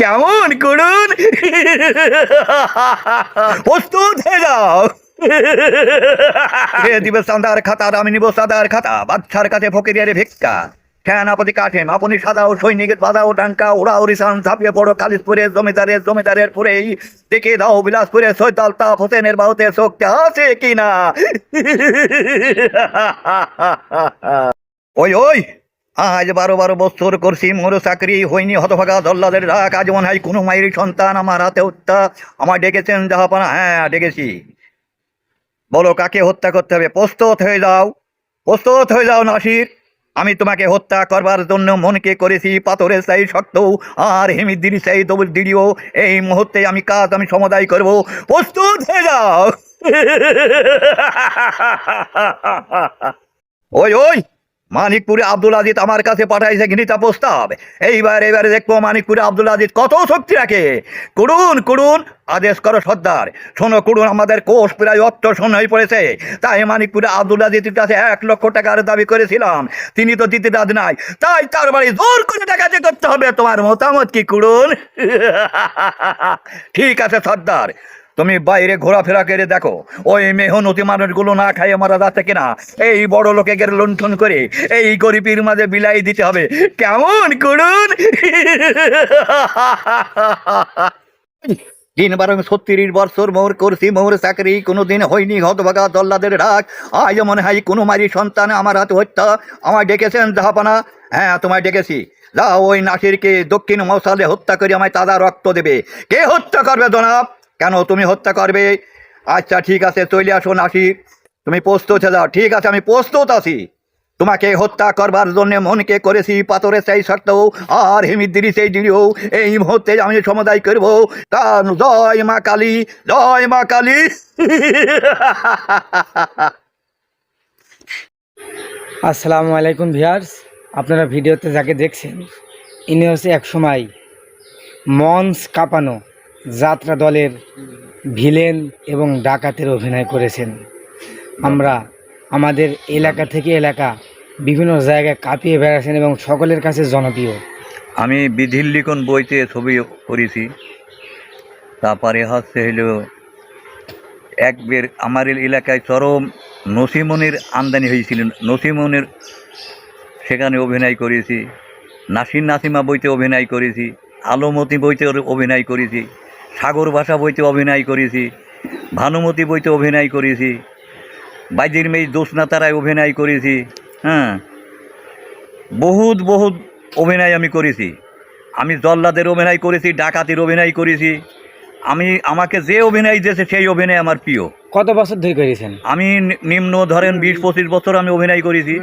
কেমন করুন? প্রস্তুত হয়ে যাও। দিবে সাদার খাতা আমি সাদার খাতা, বাচ্চার কাছে ফকিরিয়ারে ভিক্ষা। সেনাপতি কাঠেন আপনি সাদা ও সৈনিকের বাধা ও ডাঙ্কা ওরা ওরিসান ঝাঁপিয়ে পড়ো, কালিশপুরে, জমিদারের জমিদারের পুরেই দেখে দাও বিলাসপুরে, সৈতাল, তাপ, হোসেনের বাহুতে শক্তি আছে কিনা? ওই ওই! আজ বারো বারো বছর করছি, মোর চাকরি হয়নি, হতভাগা দল্লাদের রাখ আজ মনে হয় কোনো মায়ের সন্তান আমার হাতে হত্যা। আমার ডেকেছেন জাহাপানা? হ্যাঁ ডেকেছি। বলো, কাকে হত্যা করতে হবে? প্রস্তুত হয়ে যাও। প্রস্তুত হয়ে যাও, নাসির। আমি তোমাকে হত্যা করবার জন্য মনকে করেছি, পাথরের চাই শক্ত আর হেমিদির চাই দবুল দিড়িও এই মুহূর্তে আমি কাজ, আমি সমদায় করব। প্রস্তুত হয়ে যাও। ওই ওই! মানিকপুরে আব্দুল আজিজ আমার কাছে পাঠাইছে ঘৃণিতা প্রস্তাব। এইবার এবারে দেখব মানিকপুরে আব্দুল আজিজ কত শক্তি রাখে। করুন করুন, আদেশ করো সর্দার। শোনো, করুন, আমাদের কোষ প্রায় অর্থ শূন্য হয়ে পড়েছে। তাই মানিকপুরে আব্দুল আজিজের কাছে এক লক্ষ টাকার দাবি করেছিলাম। তিনি তো দিতে দাদ নাই। তাই তার বাড়ি জোর করে টাকাতে করতে হবে। তোমার মতামত কি, করুন? ঠিক আছে, সর্দার। তুমি বাইরে ঘোরাফেরা করে দেখো, ওই মেহনতি মানুষগুলো না খাইয়ে মারা যাচ্ছে কিনা? এই বড় লোকে গেলে লুণ্ঠন করে এই গরিবের মাঝে বিলাই দিতে হবে। কেমন করুন? দিন বারং ছত্রিশ বছর মোর করছি, মোর চাকরি কোনো কোনোদিন হয়নি, হতভাগা দল্লাদের ডাক আজ মনে হয় কোনো মারি সন্তান আমার হাতে হত্যা। আমায় ডেকেছেন জাহাপানা? হ্যাঁ তোমায় ডেকেছি। যাও ওই নাসিরকে দক্ষিণ মশালে হত্যা করে আমায় তাজা রক্ত দেবে। কে হত্যা করবে জনাব? কেন তুমি হত্যা করবে? আচ্ছা ঠিক আছে, চলে আসো নাসির তুমি প্রস্তুত যাও। ঠিক আছে, আমি প্রস্তুত আছি। তোমাকে হত্যা করবার জন্য মনকে করেছি পাথরের সেই শক্ত আর হিমিদ্রি সেই দৃঢ়। এই মুহূর্তে আমি সমুদায় করব। কারণ জয় মা কালী, জয় মা কালী। আসসালামু আলাইকুম ভিয়ার্স আপনারা ভিডিওতে যাকে দেখছেন, ইনি হচ্ছে এক সময় মঞ্চ কাঁপানো যাত্রা দলের ভিলেন এবং ডাকাতের অভিনয় করেছেন। আমরা আমাদের এলাকা থেকে এলাকা বিভিন্ন জায়গায় কাঁপিয়ে বেড়াচ্ছেন এবং সকলের কাছে জনপ্রিয়। আমি বিধির লিখন বইতে ছবি করেছি। তারপরে হচ্ছে হলো একবের আমার এলাকায় চরম নসিমনের আমদানি হয়েছিল। নসিমনের সেখানে অভিনয় করেছি। নাসির নাসিমা বইতে অভিনয় করেছি। আলোমতি বইতে অভিনয় করেছি। সাগর ভাষা বইতে অভিনয় করেছি ভানুমতি বইতে অভিনয় করেছি বাইজির মেয়ে জ্যোৎস্না তারায় অভিনয় করেছি হ্যাঁ বহুত বহুত অভিনয় আমি করেছি। আমি জল্লাদের অভিনয় করেছি ডাকাতির অভিনয় করেছি। আমি আমাকে যে অভিনয় দিয়েছে সেই অভিনয় আমার প্রিয়। কত বছর ধরে করেছেন? আমি নিম্ন ধরেন বিশ পঁচিশ বছর আমি অভিনয় করেছি।